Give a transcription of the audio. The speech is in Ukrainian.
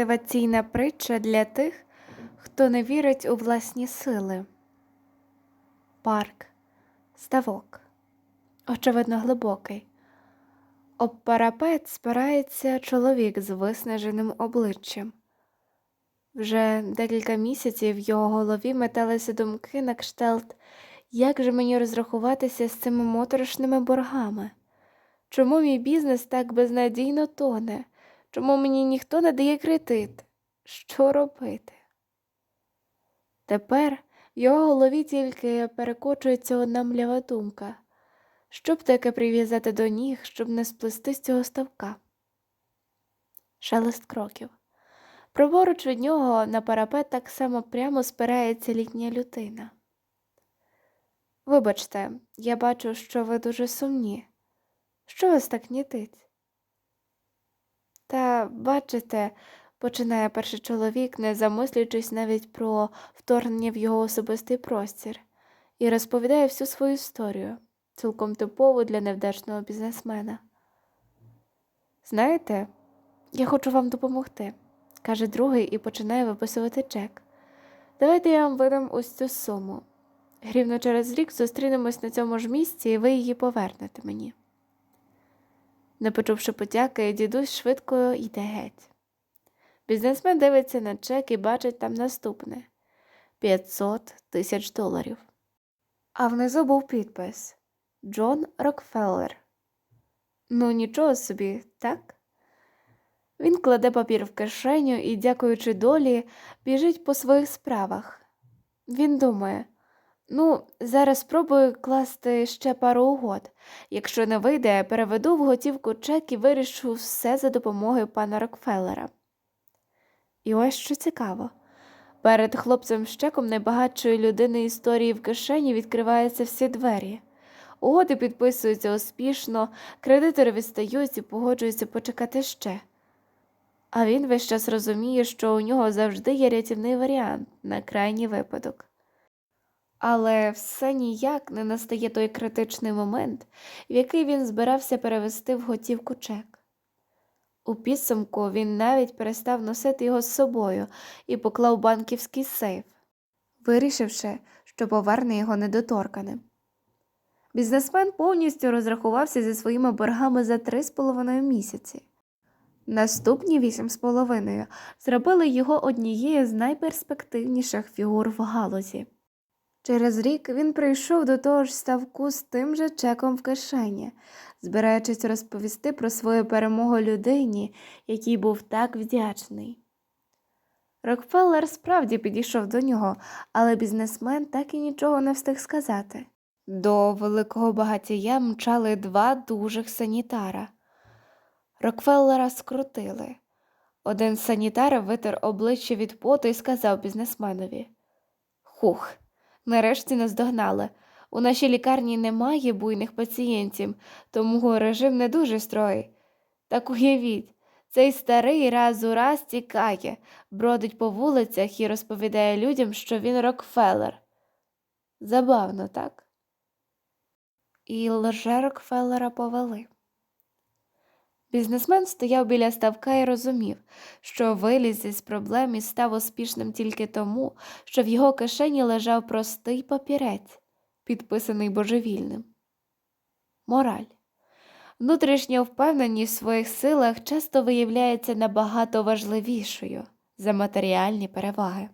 мотиваційна притча для тих, хто не вірить у власні сили. Парк, ставок, очевидно, глибокий. Об парапет спирається чоловік з виснаженим обличчям. Вже декілька місяців в його голові металися думки на кшталт, як же мені розрахуватися з цими моторошними боргами? Чому мій бізнес так безнадійно тоне? Чому мені ніхто не дає кредит? Що робити? Тепер в його голові тільки перекочується одна млява думка. Що б таке прив'язати до ніг, щоб не сплести з цього ставка? Шелест кроків. Праворуч від нього на парапет так само прямо спирається літня людина. Вибачте, я бачу, що ви дуже сумні. Що вас так нітить? Та, бачите, починає перший чоловік, не замислюючись навіть про вторгнення в його особистий простір, і розповідає всю свою історію, цілком типову для невдачного бізнесмена. Знаєте, я хочу вам допомогти, каже другий і починає виписувати чек. Давайте я вам видам ось цю суму. Рівно через рік зустрінемось на цьому ж місці, і ви її повернете мені. Не почувши подяки, дідусь швидко йде геть. Бізнесмен дивиться на чек і бачить там наступне 500 тисяч доларів. А внизу був підпис Джон Рокфеллер. Ну, нічого собі, так? Він кладе папір в кишеню і, дякуючи долі, біжить по своїх справах. Він думає. Ну, зараз спробую класти ще пару угод. Якщо не вийде, переведу в готівку чек і вирішу все за допомогою пана Рокфеллера. І ось що цікаво. Перед хлопцем з чеком найбагатшої людини історії в кишені відкриваються всі двері. Угоди підписуються успішно, кредитори відстають і погоджуються почекати ще. А він весь час розуміє, що у нього завжди є рятівний варіант на крайній випадок. Але все ніяк не настає той критичний момент, в який він збирався перевести в готівку чек. У підсумку він навіть перестав носити його з собою і поклав банківський сейф, вирішивши, що поверне його недоторканим. Бізнесмен повністю розрахувався зі своїми боргами за три з половиною місяці. Наступні вісім з половиною зробили його однією з найперспективніших фігур в галузі. Через рік він прийшов до того ж ставку з тим же чеком в кишені, збираючись розповісти про свою перемогу людині, який був так вдячний. Рокфеллер справді підійшов до нього, але бізнесмен так і нічого не встиг сказати. До великого багатія мчали два дужих санітара. Рокфеллера скрутили. Один з санітарів витер обличчя від поту і сказав бізнесменові Хух. Нарешті нас догнали. У нашій лікарні немає буйних пацієнтів, тому режим не дуже строгий. Так уявіть, цей старий раз у раз тікає, бродить по вулицях і розповідає людям, що він Рокфеллер. Забавно, так? І лже Рокфеллера повели. Бізнесмен стояв біля ставка і розумів, що виліз із проблем і став успішним тільки тому, що в його кишені лежав простий папірець, підписаний божевільним. Мораль. Внутрішня впевненість в своїх силах часто виявляється набагато важливішою за матеріальні переваги.